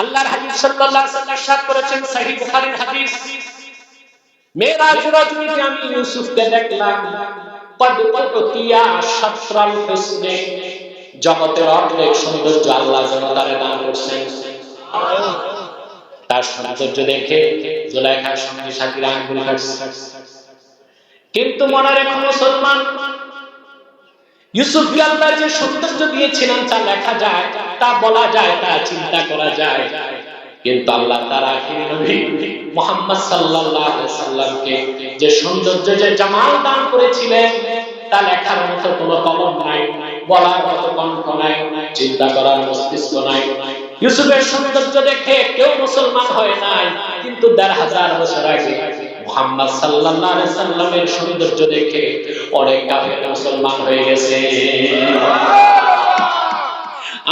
আল্লাহর হাবিব সাল্লাল্লাহু আলাইহি ওয়াসাল্লাম করেছেন সহিহ বুখারীর হাদিস। মেরাজ রজনীতে আমি ইউসুফকে দেখলাম হুসনে জগতের অর্ধেক সৌন্দর্য আল্লাহ যেন তারে দান করছেন। তার সৌন্দর্য দেখে জুলাইখার সঙ্গে সাথীরা আঙ্গুল কিন্তু মনে রেখো মুসলমান ইউসুফ আল্লাহ যে সৌন্দর্য দিয়েছিলেন, তা লেখা যায়, তা বলা যায়, তা চিন্তা করা যায়। কিন্তু আল্লাহ মুহাম্মদ যে সৌন্দর্য, যে জামাল দান করেছিলেন, তা লেখার মতো কোনো কলম নাই, বলার মতো কণ্ঠ নাই, চিন্তা করার মস্তিষ্ক নাই। ইউসুফের সৌন্দর্য দেখে কেউ মুসলমান হয় নাই, কিন্তু দেড় হাজার বছর আগে মুহাম্মদ সাল্লাল্লাহু আলাইহি সাল্লামের সৌন্দর্য দেখে অনেক কাফের মুসলমান হয়ে গেছে।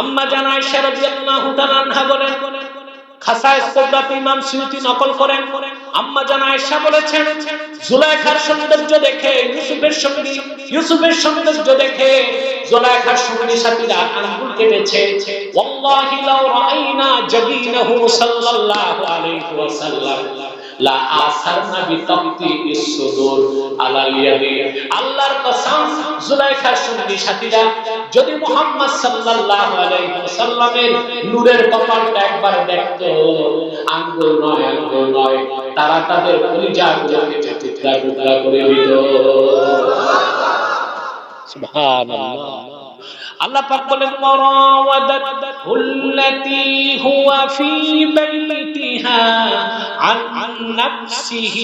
আম্মা জান আয়েশা রাদিয়াল্লাহু তাআলা আনহা বলেন, খাসায়েস কুবরাতে ইমাম সুয়ুতি নকল করেন। আম্মা জান আয়েশা বলেছেন, জুলাইখার সৌন্দর্য দেখে, ইউসুফের সঙ্গী, ইউসুফের সৌন্দর্য দেখে জুলাইখার সঙ্গী সাথীরা আঙ্গুল কেটেছে। ওয়াল্লাহি লাউ রাআইনা জাবিনাহু সাল্লাল্লাহু আলাইহি ওয়াসাল্লাম। লা আসারনা বিতাকতি ইসসুদুর আলা ইয়াদি আল্লাহর কসম সাথীরা, যদি মুহাম্মদ সাল্লাল্লাহু আলাইহি ওয়াসাল্লামের নূরের কপালটা একবার দেখতো, আঙ্গুল নয় আঙ্গুল নয়, তারা তাদের টুকরা করে দিত। সুবহানাল্লাহ। আল্লাহ পাক বলেন হুল্লাতি হুয়া ফি বাইতিহা আন نفسه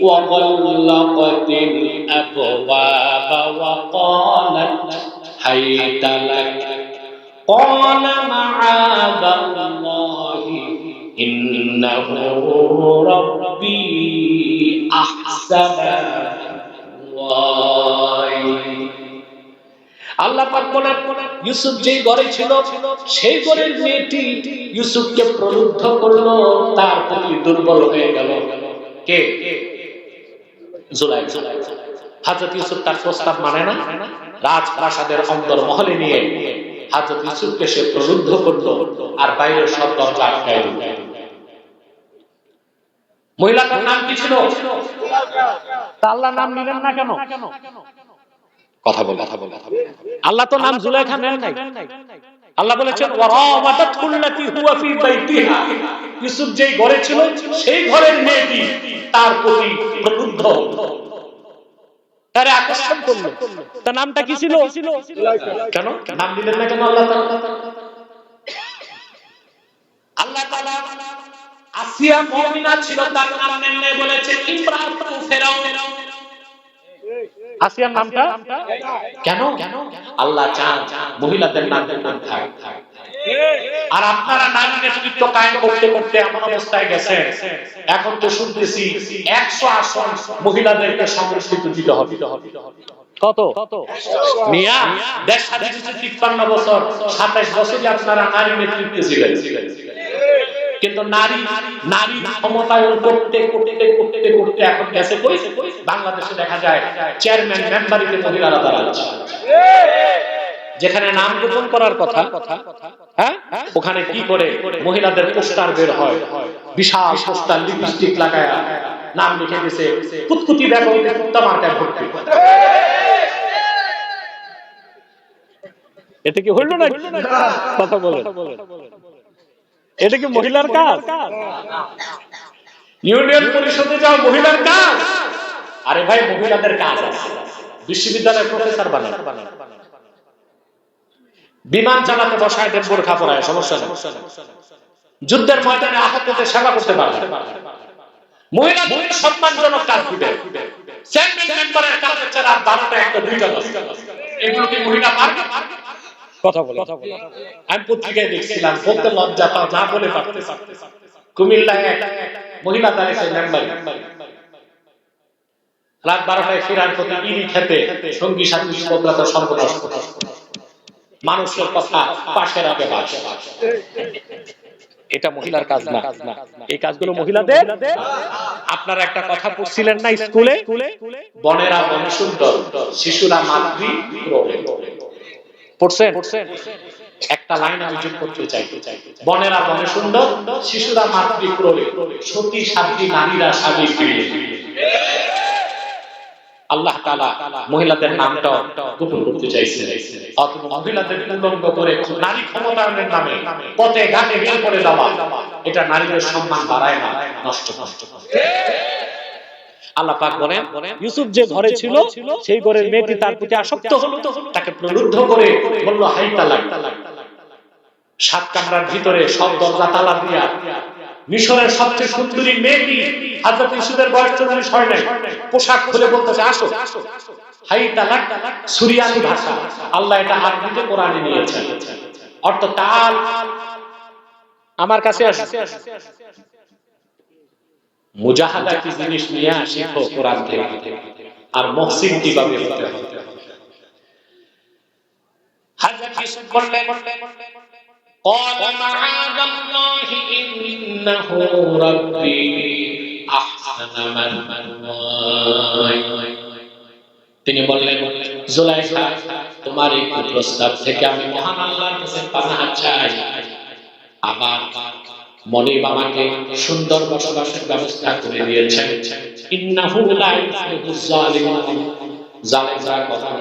وغلقت الأبواب وقالت حيت لك قال معاذ الله إنه ربي أحسن আল্লাহ পাক ইউসুফ ঘরে ছিল, সেই ঘরের মেয়েটি ইউসুফকে প্রলুব্ধ করল, তার প্রতি দুর্বল হয়ে গেল। কে? জুলাই হাজরত ইউসুফ তার প্রস্তাব মানে না? রাজপ্রাসাদের অন্দর মহলে নিয়ে হাজরত ইউসুফকে সে প্রলুব্ধ করল আর বাইরের সব দরজা আটকায় মহিলাটার নাম কি ছিল? আল্লাহ নাম নিলেন না কেন? কথা বল। আল্লাহ তো নাম জুলাইখা নেন নাই। আল্লাহ বলেছেন হুয়া ফি বাইতিহা। ইউসুফ যেই ঘরে ছিল সেই ঘরের মেয়েটি তার প্রতি হলো। তারে আকর্ষণ করল। তার নামটা কি ছিল? কেন? নাম দিলেন না কেন আল্লাহ তাআলা? আল্লাহ তাআলা আসিয়া মুমিনা ছিল তার নাম নেন নাই বলেছে ইমরাতু ফেরাউন। আসিয়ার নামটা? কেন? আল্লাহ চান মহিলাদের নাম নাম থাক আর আপনারা নারী নেতৃত্ব কায়েম করতে করতে এমন অবস্থায় গেছেন। এখন তো শুনতেছি একশো আসন মহিলাদেরকে সংরক্ষিত দিতে হবে। কত? মিয়া দেশ স্বাধীন তিপ্পান্ন বছর সাতাইশ বছরই আপনারা নারী নেতৃত্বে ছিলেন। কিন্তু নারী নারী ক্ষমতায়ন করতে করতে করতে করতে এখন গেছে কই? বাংলাদেশে দেখা যায় চেয়ারম্যান মেম্বারিতে মহিলারা দাঁড়াচ্ছে যেখানে নাম গোপন করার কথা হ্যাঁ? ওখানে কি করে মহিলাদের পোস্টার বের হয়? বিশাল পোস্টার লিপস্টিক লাগায় নাম লিখে দিছে কুতকুতি দেখো কুত্তা মার্কায় ভর্তি। এটা কি হইল না কথা বলেন। এটা কি মহিলার কাজ? ইউনিয়ন পরিষদে যাও মহিলার কাজ! আরে ভাই মহিলাদের কাজ আছে। বিশ্ববিদ্যালয়ের প্রফেসর বানান বিমান চালাতে বসায় দেন বোরখা পরায় সমস্যা নেই। যুদ্ধের ময়দানে আহতদের সেবা করতে পারবে। মহিলা সম্মানজনক কাজ দিবে চেয়ারম্যান মেম্বারের কাজ হচ্ছে রাত বারোটা একটা দুইটা এগুলো কি মহিলা পারবে কথা বলে। আমি পত্রিকায় দেখছিলাম বলতে লজ্জা পাও না বলে পারতে কুমিল্লায় এক মহিলা দাঁড়িয়েছে মেম্বারি। রাত বারোটায় ফেরার প্রতি ইডি খেতে সঙ্গী সাথী সুভদ্রতা সর্বনাশ মানুষের কথা পাশে রাখে বাসে। এটা মহিলার কাজ না। এই কাজগুলো মহিলাদের? আপনারা একটা কথা পড়ছিলেন না স্কুলে? বনেরা বনে সুন্দর শিশুরা মাতৃ পড়ছেন? একটা লাইন আমি যোগ করতে চাই। বনেরা বনে সুন্দর, শিশুরা সতী নারীরা স্বামী আল্লাহ তাআলা মহিলাদের নামটা গোপন করতে চাইছে মহিলাদের করে নারী ক্ষমতায়নের নামে পথে ঘাটে বের করে এটা নারীদের সম্মান বাড়ায় না, নষ্ট নষ্ট আল্লাহ পাক বলেন ইউসুফ যে ঘরে ছিল সেই ঘরের মেয়েটি তার প্রতি আসক্ত হলো তাকে প্রলুব্ধ করে বলল হাই তালাক। সাত কামরার ভিতরে সব দরজা তালা দিয়া মিশরের সবচেয়ে সুন্দরী মেয়েটি হাজরত ইউসুফের বয়স চল্লিশ হয় নাই পোশাক খুলে বলতেছে আসো। হাই তালাক সুরিয়ানি ভাষা। আল্লাহ এটা আরবিতে কোরআনে নিয়েছেন অর্থ তাল আমার কাছে আসে মুজাহাদা কি জিনিস নিয়ে শিখো কোরআন থেকে আর মহসিন কিভাবে হতে হবে হাজরত ইউসুফ বললেন قال معاذ الله إنه ربي أحسن مثواي তিনি বললেন জুলাইখা তোমার এই প্রস্তাব থেকে আমি মহান আল্লাহর কাছে পানাহ চাই আবার মনিব আমাকে সুন্দর বসবাসের ব্যবস্থা করে দিয়েছেন।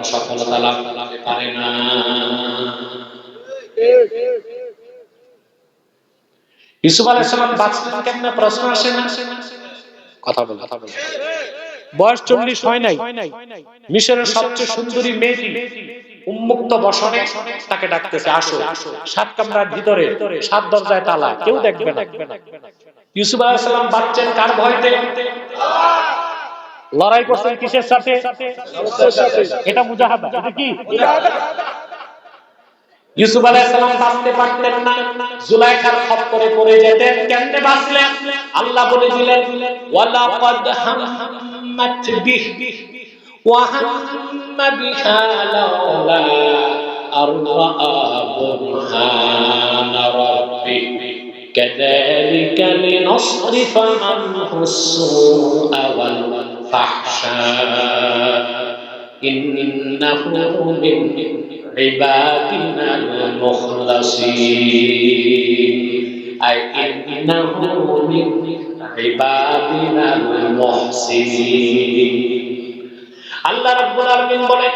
সফলতা লাভ পারে না। কথা বয়স চল্লিশ হয় নাই। মিশরের সবচেয়ে সুন্দরী মেয়েটি উন্মুক্ত বসনে তাকে ডাকতেছে, আসো। সাত কামরার ভিতরে, সাত দরজায় তালা, কেউ দেখবে না। ইউসুফ আলাইহিস সালাম বাচ্চার কার ভয়তে? লড়াই করছেন কিসের সাথে? এটা মুজাহাদা এটা কি? ইউসুফ আলাইহিস সালাম বাঁচতে পারতেন না, জুলাইখার খপ্পরে পড়ে যেতেন, কেমনে বাঁচলেন? আল্লাহ বলে দিলেন, ওয়ালাকাদ হাম্মাত বিহ। وهم بها لولا أرضى برهان ربي كذلك لنصرف عنه السوء والفحشاء إنه من عبادنا المخلصين أي إنه من عبادنا المحسنين আল্লাহ রাব্বুল আলামিন বলেন,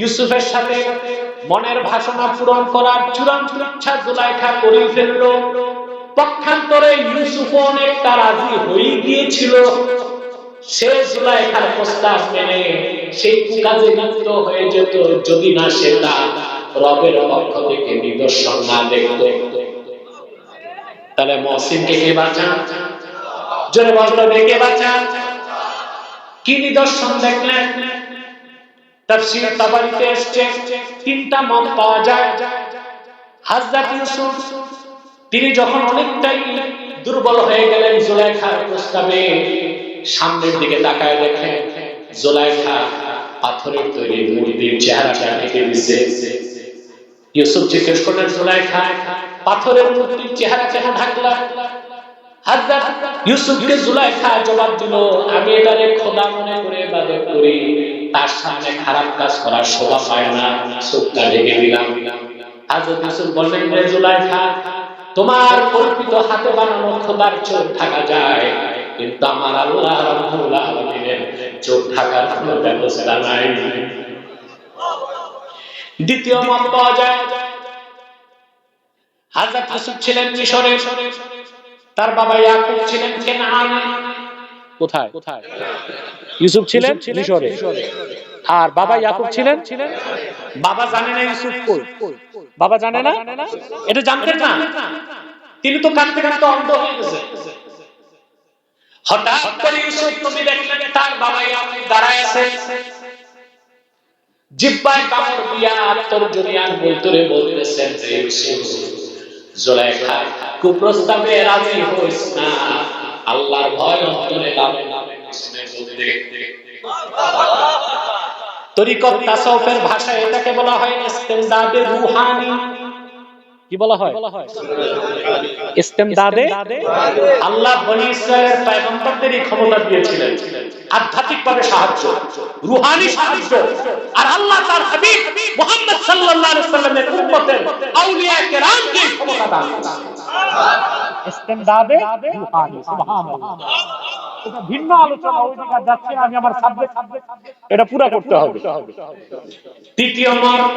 ইউসুফের সাথে মনের ভাষণা পূরণ করার চূড়ান্ত ইচ্ছা জুলাইখা করে ফেলল। পক্ষান্তরে ইউসুফ অনেকটা রাজি হয়ে গিয়েছিল। সে জুলাইখার প্রস্তাব মেনে সেই কাজে লিপ্ত হয়ে যেত, যদি না সে তার রবের পক্ষ থেকে নিদর্শন না দেখত। তাহলে মহসিনকে কে বাঁচান? জোরে বলতো কে বাঁচান? কি নিদর্শন দেখলেন তাফসীর তাবারিতে তিনটা মত পাওয়া যায়। হযরত ইউসুফ, তিনি যখন অনেকটাই দুর্বল হয়ে গেলেন প্রস্তাবে, সামনের দিকে তাকায় দেখেন, জুলাইখা পাথরের তৈরি মূর্তির চেহারাটা ঢেকে দিছে ইউসুফ জিজ্ঞেস করলেন, জুলাইখা, পাথরের মূর্তির চেহারা কেন ঢাকলা হাজরাত ইউসুফকে জুলাইখা জবাব দিল, আমি এটারে খোদা মনে করে করি। তার সামনে খারাপ কাজ করার শোভা পায় না ঢেকে দিলাম। ইউসুফ বললেন জুলাইখা, তোমার কল্পিত হাতে বানানো খোদার চোখ ঢাকা যায়, কিন্তু আমার আল্লাহ চোখ ঢাকার কোনো ব্যবস্থা নাই। দ্বিতীয় মত পাওয়া যায় ইউসুফ ছিলেন মিশরে তার বাবা ইয়াকুব ছিলেন কেনানে কোথায়? কোথায়? ইউসুফ ছিলেন? মিশরে। আর বাবা ইয়াকুব ছিলেন? বাবা জানে না ইউসুফ কই? বাবা জানে না? এটা জানতেন না? তিনি তো কাঁদতে কাঁদতে অন্ধ হয়ে গেছে। হঠাৎ করে ইউসুফ নবী দেখলেন তার বাবা ইয়াকুব দাঁড়ায় আছে। জিব্বায় কামড় দিয়া আত্মর্জনিয়ান বলতরে বলতেছেন যে ইউসুফ জুলাইখা কুপ্রস্তাবে রাজি হইস না। আল্লাহর ভয় অন্তরে লাভে লাভে তরিকত তাসাউফের ভাষায় এটাকে বলা হয় ইস্তেমদাদে রুহানি। কি বলা হয়? ইস্তেমদাদে? আল্লাহ বনি ইসরায়েলের পয়গম্বরদেরই ক্ষমতা দিয়েছিলেন। আধ্যাত্মিক ভাবে সাহায্য রুহানি সাহায্য। আর আল্লাহ তার হাবিব মুহাম্মদ সাল্লাল্লাহু আলাইহি সাল্লামের উম্মতের আউলিয়া কেরামকে ক্ষমতা দান করেছেন। ইস্তেমদাদে? রুহানি সুবহানাল্লাহ। এটা ভিন্ন আলোচনা ওই দিকে যাচ্ছি আমি আমার সাবজেক্ট এটা পুরো করতে হবে। তৃতীয় মর্ম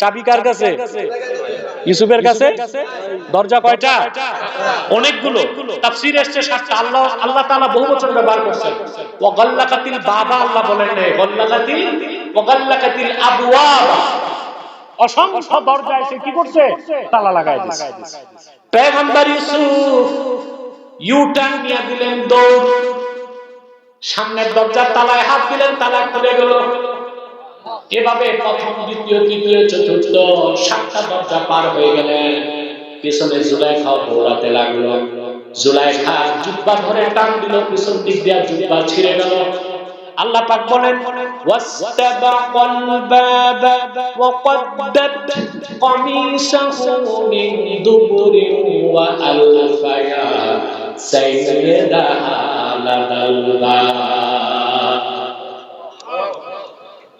চাবি কার কাছে? ইউসুফের কাছে? দরজা কয়টা? অনেকগুলো। তাফসীর এসেছে সাতটা। আল্লাহ আল্লাহ তাআলা বহু বচন ব্যবহার করছেন। ওয়া গাল্লাকাতিল বাবা আল্লাহ বলেন নাই গাল্লাকাতিল ওয়া গাল্লাকাতিল আবওয়াবা। অসংখ্য দরজা এসে কি করছে? তালা লাগায় দিছে। পয়গম্বর ইউসুফ ইউ টার্ন নিয়ে দিলেন দৌড়। সামনের দরজার তালায় হাত দিলেন তালা খুলে গেল। এভাবে প্রথম, দ্বিতীয়, তৃতীয়, চতুর্থ, সাতটা দরজা পার হয়ে গেলেন পিছনে জুলাইখা দৌড়াতে লাগল। জুলাইখা জুব্বা ধরে টান দিল, পিছন দিক দিয়ে জুব্বা ছিঁড়ে গেল। আল্লাহ পাক বলেন ওয়াসতাবাকাল বাবা ওয়াকদ্দাত কামিসাহু মিন দুবুরিন ওয়া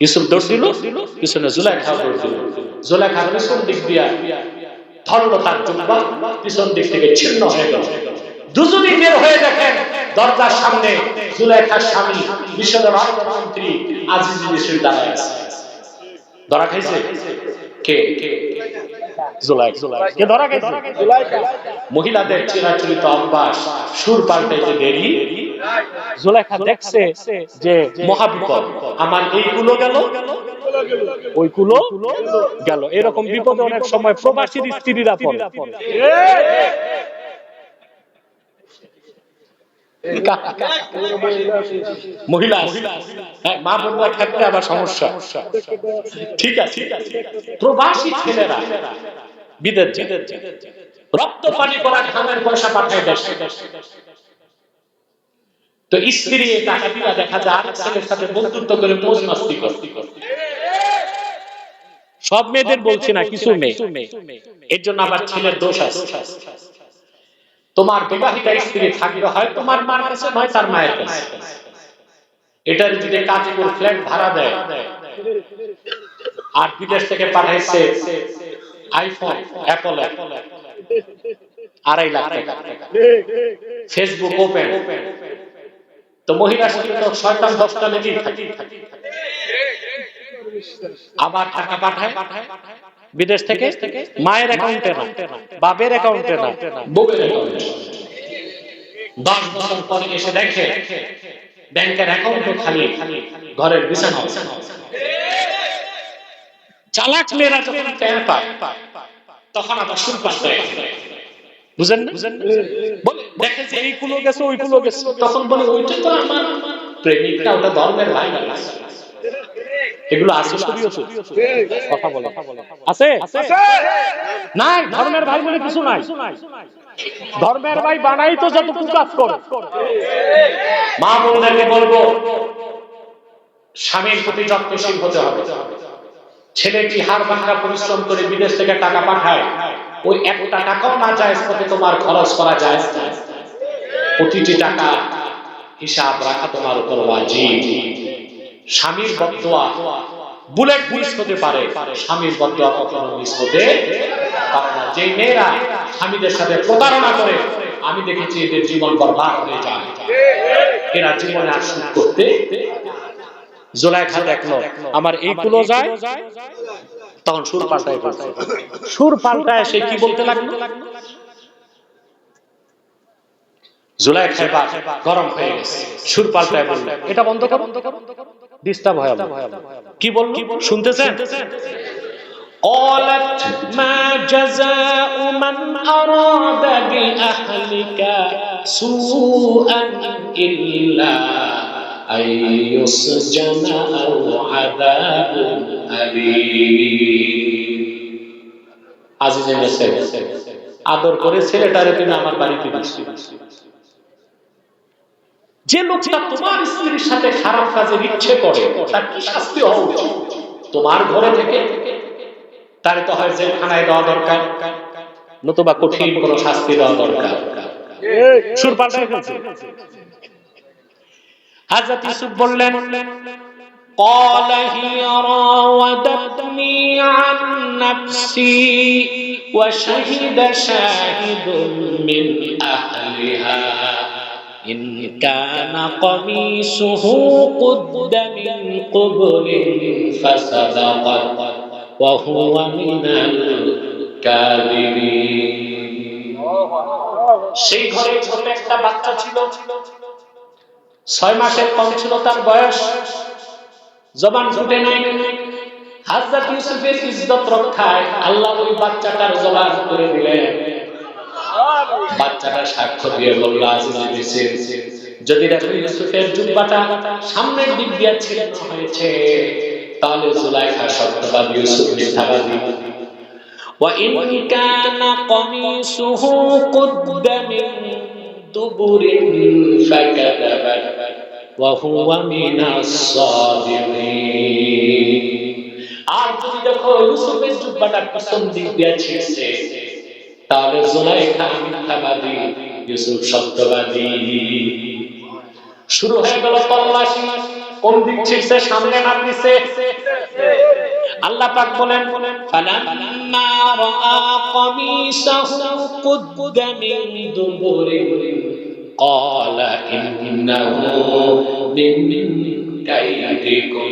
ইউসুফ দৌড় দিল, পিছনে জুলাইখা দৌড় দিল। জুলাইখা পিছন দিক দিয়া ধরলো তার জুব্বা পিছন দিক থেকে ছিন্ন হয়ে গেল। দুজনই বের হয়ে দেখেন, দরজার সামনে জুলাইখার স্বামী বিশ্বের অর্থমন্ত্রী আজিজ মিশ্রী দাঁড়ায় আছে। ধরা খাইছে? কে? কে জুলাই। কে ধরা গেছে? মহিলাদের চিরাচরিত অভ্যাস সুর পাল্টাইতে দেরি জুলাইখা দেখছে যে মহাবিপদ। আমার এইগুলো গেল? এরকম বিপদে অনেক সময় প্রবাসীর স্ত্রীরা পড়ে। মহিলা হ্যাঁ, মা বোনরা আবার সমস্যা। ঠিক আছে প্রবাসী ছেলেরা বিদেশ রক্ত পানি করা পয়সা পাঠায় দেশে। তো স্ত্রী দেখা যায় সাথে বন্ধুত্ব করে মোজ মাস্তি সব মেয়েদের বলছি না কিছু মেয়ে। এর জন্য আবার ছেলের দোষ আছে। তোমার বিবাহিতা স্ত্রী থাকলে হয় তোমার মার কাছে, নয় তার মায়ের কাছে। এটার যদি কাজীপুর ফ্ল্যাট ভাড়া দেয়, আর বিদেশ থেকে পাঠাইছে আইফোন অ্যাপল আড়াই লাখ টাকা। ফেসবুক ওপেন তো মহিলা তো শয়তান দশটা লেগেই থাকে। আবার টাকা পাঠায়। বিদেশ থেকে মায়ের অ্যাকাউন্টে না বাপের অ্যাকাউন্টে না। বুকের অ্যাকাউন্ট দশ বছর পরে এসে দেখে ব্যাংকের অ্যাকাউন্টও খালি ঘরের বিছানা। চালাক মেয়েরা যখন পায় তখন আবার সুর পাল্টায় বুঝেন না? বলে দেখে যে এই কুলো গেছে ওই কুলো গেছে। তখন বলে ওইটা তো আমার প্রেমিকটা ওটা ধর্মের ভাই না। এগুলো আছে শরীয়তে। কথা বলে। আছে? নাই ধর্মের ভাই বলে কিছু নাই। ধর্মের ভাই বানাই তো যত কাজ করে। মা বোনদেরকে বলব স্বামীর প্রতি যত্নশীল হতে হবে। ছেলেটি হার ভাঙা পরিশ্রম করে বিদেশ থেকে টাকা পাঠায়। ওই একটা টাকাও না যায় পথে তোমার খরচ করা যায়। প্রতিটি টাকা হিসাব রাখা তোমার উপর ওয়াজিব। স্বামীর বদোয়া। বুলেট মিস হতে পারে স্বামীর বদোয়া কখনো মিস হতে পারে না। যে মেয়েরা স্বামীদের সাথে প্রতারণা করে আমি দেখেছি এদের জীবন বরবাদ হয়ে যায়। এরা জীবনে আর সুখ করতে জোলাইখা দেখল আমার এই কুলো যায়। তখন সুর পাল্টায় সুর পাল্টায় সে কি বলতে লাগল? জুলাই গরম হয়ে গেছে। সুর পাল্টায় বলল। এটা বন্ধ করো। ডিস্টার্ব হয় আমার। কি বলল শুনতেছেন قالت ما جزاء من أراد بأهلك سوءا إلا أن يسجن أو عذاب أليم আজিজ এনেছেন আদর করে ছেলেটারে তুমি আমার বাড়িতে দিচ্ছি যে লোকটা তোমার স্ত্রীর সাথে খারাপ কাজের ইচ্ছে করে তার কি শাস্তি হওয়া উচিত তোমার ঘরে থেকে তার তো হয় জেলখানায় দেওয়া দরকার নতুবা কঠিন কোন শাস্তি দেওয়া দরকার সুর পাল্টায় ফেলছে হাজরত ইউসুফ বললেন قال هي راودتني عن نفسي وشهد شاهد من أهلها إن كان قميصه قد من قبل فصدقت وهو من الكاذبين সেই ঘরে ছোট একটা বাচ্চা ছিল ছয় মাসের কম ছিল তার বয়স জবান ফুটে নাই হাজরত ইউসুফের ইজ্জত রক্ষায় আল্লাহ ওই বাচ্চাটার জবান করে দিলেন বাচ্চাটা সাক্ষ্য দিয়ে বলল আজিজ মিসির যদি দেখো ইউসুফের জুব্বাটা সামনের দিক দিয়ে ছিলেন হয়েছে তাহলে জুলাইখা সত্যবাদী ইউসুফ মিথ্যাবাদী وإن كان قميصه قد من دبر فكذبت وهو من الصادقين আর যদি দেখো ইউসুফের জুব্বাটা পিছন দিক দিয়ে ছিঁড়ছে তাহলে জুলাইখা মিথ্যাবাদী ইউসুফ সত্যবাদী শুরু হয়ে গেল তল্লাশি কোন দিক ছিঁড়ছে সামনে না পিছে আল্লাহ পাক বলেন ফালাম্মা রাআ কামিসাহু কুদ্দ মিন দুবুরিন قال إنه من كيدكم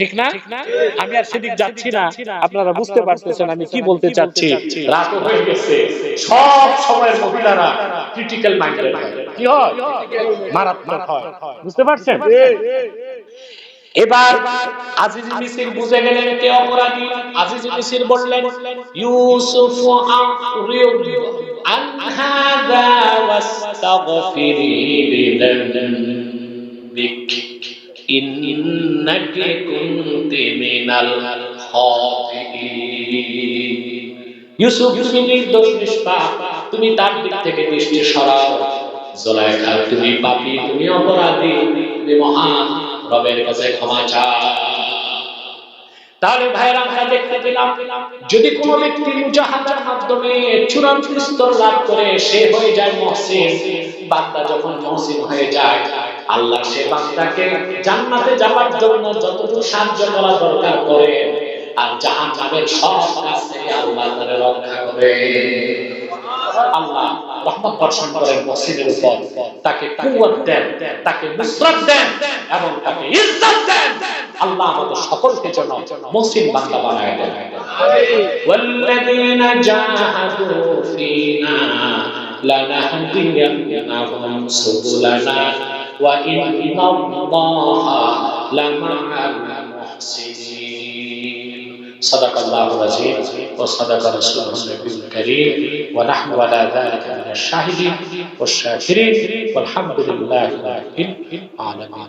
ঠিক না? আমি আর সেদিক যাচ্ছি না। আপনারা বুঝতে পারতেছেন আমি কি বলতে চাচ্ছি? রাত হয়ে গেছে। সব সময়ের মহিলারা ক্রিটিক্যাল মাইন্ডেড কি হয়? মারাত্মক হয়। বুঝতে পারছেন? এবার আজিজ মিসির বুঝে গেলেন কে অপরাধী? আজিজ মিসির বললেন ইউসুফ আরিদ আন হাদা ওয়াস্তাগফিরি লিযানবিক ইন্নাকি কুনতি মিনাল খাতিইন ইউসুফ, তুমি নির্দোষ, নিষ্পাপ। তুমি তার দিক থেকে দৃষ্টি সরাও। জোলাইখা তুমি পাপী, তুমি অপরাধী। তুমি মহান, রবের কাছে ক্ষমা চাও। তাহলে ভাইরা আমরা দেখতে পেলাম, যদি কোনো ব্যক্তি মুজাহাদার মাধ্যমে চূড়ান্ত স্তর লাভ করে, সে হয়ে যায় মহসিন। বান্দা যখন মহসিন হয়ে যায় আল্লাহ সে বান্দাকে জান্নাতে যাওয়ার জন্য যতটুকু সাহায্য করা দরকার করে আর জাহান নামের সব কাজ থেকে আল্লাহ তারে রক্ষা করে আল্লাহ রহমত বর্ষণ করেন মসজিদের উপর তাকে কুয়াত দেন তাকে নুসরত দেন এবং তাকে ইজ্জত দেন আল্লাহ আমাদের সকলকে যেন মুসলিম বান্দা বানায় দেন والذين جاهدوا فينا لنهدينهم سبلنا وإن الله لمع المحسنين. صدق الله العظيم وصدق رسوله النبي الكريم. ونحن على ذلك من الشاهدين والشاكرين. والحمد لله رب العالمين.